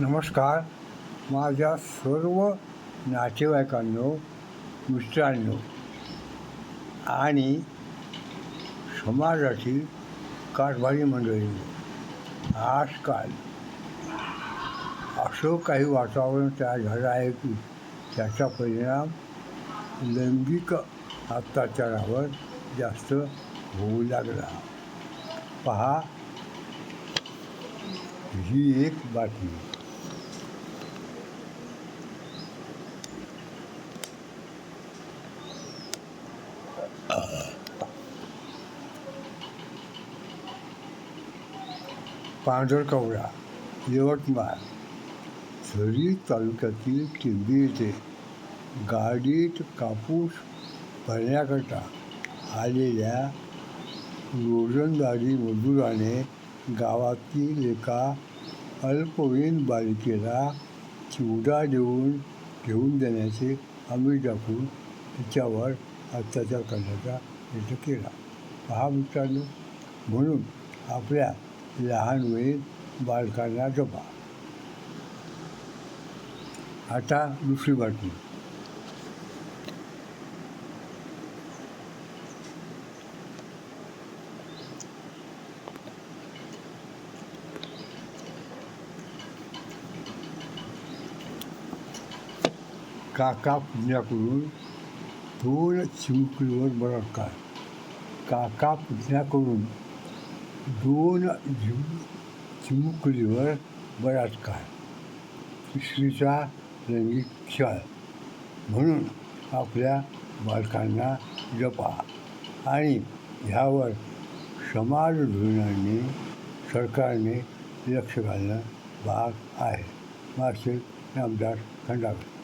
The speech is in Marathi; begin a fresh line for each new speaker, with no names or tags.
नमस्कार. माझ्या सर्व नातेवाईकांनो मित्रांनो आणि समाजातील कारभारी मंडळींनो आजकाल असं काही वातावरण तयार झालं आहे की त्याचा परिणाम लैंगिक अत्याचारावर जास्त होऊ लागला. पहा ही एक बातमी. पांढरकवडा यवतमाळ झरी तालुक्यातील टिंबी येथे गाडीत कापूस भरण्याकरता आलेल्या रोजंदारी मजुराने गावातील एका अल्पवयीन बालिकेला चिवडा देऊन घेऊन देण्याचे आम्ही टाकून तिच्यावर अत्याचार करण्याचा प्रयत्न केला. पहा मित्रांनो म्हणून आपल्या लहान वेळी बालकांना जपा. आता दुसरी बातमी. काका पुतण्याकडून दोन चिमुकलीवर बलात्कार. काका पुतण्याकडून दोन जिम चिमुकलीवर बलात्कार तिसरीचा लैंगिक छळ. म्हणून आपल्या बालकांना जपा आणि ह्यावर समाज धोरणांनी सरकारने लक्ष घालणं भाग आहे. मासिक आमदार खंडागळ